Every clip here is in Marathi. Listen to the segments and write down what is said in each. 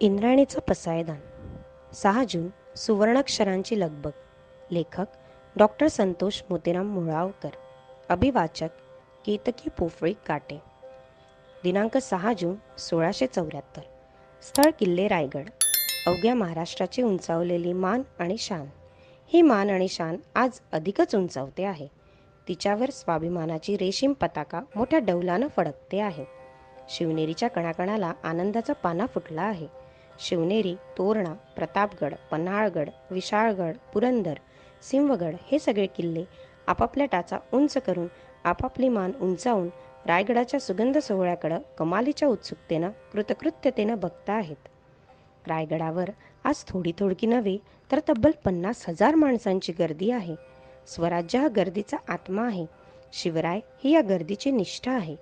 इंद्रायणीचं पसायदान. सहा जून सुवर्णाक्षरांची लगबग. लेखक डॉक्टर संतोष मोतीराम मुळावकर. अभिवाचक केतकी पोफळी काटे. दिनांक सहा जून सोळाशे चौऱ्याहत्तर. स्थळ किल्ले रायगड. अवघ्या महाराष्ट्राची उंचावलेली मान आणि शान. ही मान आणि शान आज अधिकच उंचावते आहे. तिच्यावर स्वाभिमानाची रेशीम पताका मोठ्या डौलानं फडकते आहे. शिवनेरीच्या कणाकणाला आनंदाचा पाना फुटला आहे. शिवनेरी तोरणा प्रतापगड पन्हाळगड विशाळगड पुरंदर सिंहगड हे सगळे किल्ले आपापल्या टाचा उंच करून आपापली मान उंचावून रायगडाच्या सुगंध सोहळ्याकडं कमालीच्या उत्सुकतेनं कृतकृत्यतेनं बघता आहेत. रायगडावर आज थोडी थोडकी नव्हे तर तब्बल पन्नास हजार माणसांची गर्दी आहे. स्वराज्य हा गर्दीचा आत्मा आहे. शिवराय ही या गर्दीची निष्ठा आहे.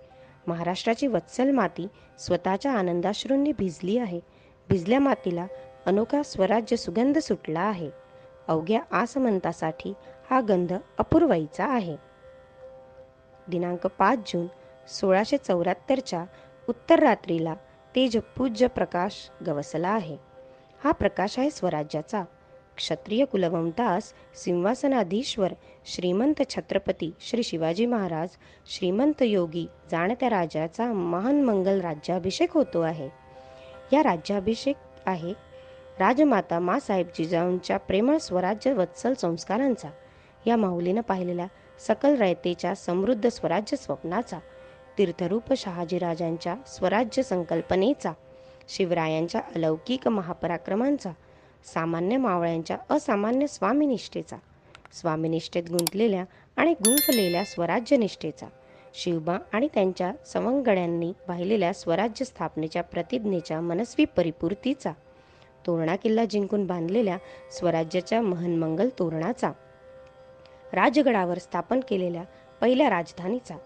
महाराष्ट्राची वत्सल माती स्वतःच्या आनंदाश्रूंनी भिजली आहे. भिजल्या मातीला अनोखा स्वराज्य सुगंध सुटला आहे. अवघ्या आसमंतासाठी हा गंध अपूर्वाईचा आहे. दिनांक पाच जून सोळाशे चौऱ्याहत्तरच्या उत्तर रात्रीला तेजपूज्य प्रकाश गवसला आहे. हा प्रकाश आहे स्वराज्याचा. क्षत्रिय कुलवंतास सिंहासनाधीश्वर श्रीमंत छत्रपती श्री शिवाजी महाराज श्रीमंत योगी जाणत्या राजाचा महान मंगल राज्याभिषेक होतो आहे. या राज्याभिषेक आहे. राजमाता मासाहेब जिजाऊंच्या प्रेमळ स्वराज्य वत्सल संस्कारांचा या माऊलीनं पाहिलेल्या सकल रयतेच्या समृद्ध स्वराज्य स्वप्नाचा तीर्थरूप शहाजीराजांच्या स्वराज्य संकल्पनेचा शिवरायांच्या अलौकिक महापराक्रमांचा सामान्य मावळ्यांच्या असामान्य स्वामीनिष्ठेचा स्वामीनिष्ठेत गुंतलेल्या आणि गुंफलेल्या स्वराज्यनिष्ठेचा शिवबा आणि त्यांच्या सवंगड्यांनी वाहिलेल्या स्वराज्य स्थापनेच्या प्रतिज्ञेच्या मनस्वी परिपूर्तीचा. तोरणा किल्ला जिंकून बांधलेल्या स्वराज्याच्या महनमंगल तोरणाचा. राजगडावर स्थापन केलेल्या पहिल्या राजधानीचा.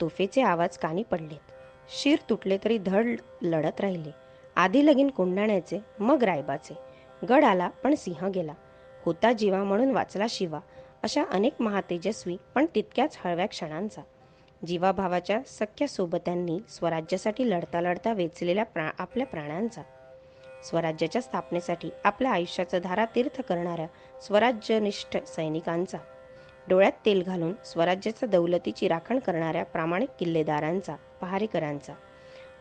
तोफेचे आवाज कानी पडलेत. शिर तुटले तरी धड लढत राहिले. आधी लगीन कोंडाण्याचे मग रायबाचे. गड आला पण सिंह गेला. होता जीवा म्हणून वाचला शिवा. अशा अनेक महातेजस्वी पण तितक्याच हळव्या क्षणांचा. जीवाभावाच्या सख्या सोबत्यांनी स्वराज्यासाठी लढता लढता वेचलेल्या प्रा आपल्या प्राणांचा स्वराज्याच्या स्थापनेसाठी आपल्या आयुष्याचं धारा तीर्थ करणाऱ्या स्वराज्यनिष्ठ सैनिकांचा. डोळ्यात तेल घालून स्वराज्याच्या दौलतीची राखण करणाऱ्या प्रामाणिक किल्लेदारांचा पहारेकरांचा.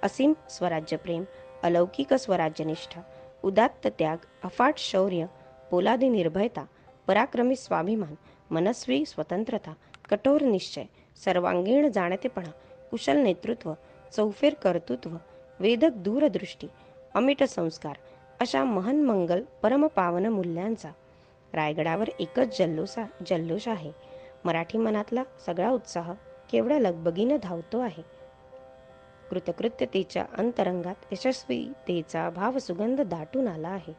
असीम स्वराज्यप्रेम अलौकिक स्वराज्यनिष्ठा उदात्त त्याग अफाट शौर्य पोलादी निर्भयता पराक्रमी स्वाभिमान मनस्वी स्वतंत्रता कठोर निश्चय सर्वांगीण जाणतेपणा कुशल नेतृत्व चौफेर कर्तृत्व वेदक दूरदृष्टी अमिट संस्कार अशा महनमंगल परमपावन मूल्यांचा. रायगडावर एकच जल्लोषा जल्लोष आहे. मराठी मनातला सगळा उत्साह केवळ लगबगीनं धावतो आहे. कृतकृत्यतेच्या अंतरंगात यशस्वीतेचा भाव सुगंध दाटून आला आहे.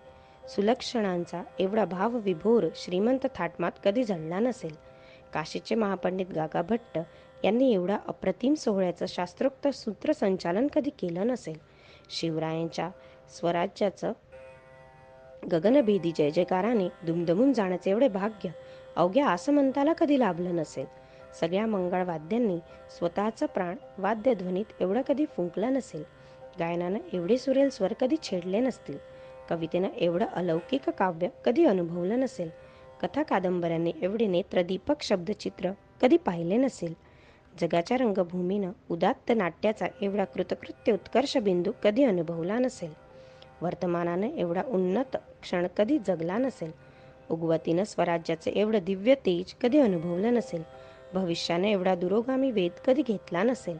सुलक्षणांचा एवढा भाव विभोर श्रीमंत थाटमात कधी झडला नसेल? काशीचे महापंडित गागा भट्ट यांनी एवढा अप्रतिम सोहळ्याचं शास्त्रोक्त सूत्रसंचालन कधी केलं नसेल? शिवरायांच्या स्वराज्याचं गगनभेदी जय जयकाराने दुमदमून जाण्याचे एवढे भाग्य अवघ्या आसमंताला कधी लाभलं नसेल? सगळ्या मंगळवाद्यांनी स्वतःचं प्राण वाद्यध्वनीत एवढं कधी फुंकलं नसेल? गायनानं एवढे सुरेल स्वर कधी छेडले नसतील? कवितेनं एवढं अलौकिक काव्य कधी अनुभवलं नसेल? कथा कादंबऱ्यांनी एवढे नेत्रदीपक शब्दचित्र कधी पाहिले नसेल. जगाच्या रंगभूमीनं उदात्त नाट्याचा एवढा कृतकृत्य उत्कर्ष बिंदू कधी अनुभवला नसेल. वर्तमानानं एवढा उन्नत क्षण कधी जगला नसेल. उगवतीनं स्वराज्याचं एवढं दिव्य तेज कधी अनुभवलं नसेल. भविष्यानं एवढा दुरोगामी वेध कधी घेतला नसेल.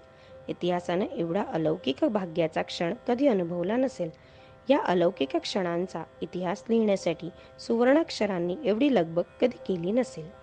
इतिहासानं एवढा अलौकिक भाग्याचा क्षण कधी अनुभवला नसेल. या अलौकिक क्षणांचा इतिहास लिहिण्यासाठी सुवर्णाक्षरांनी एवढी लगबग कधी केली नसेल.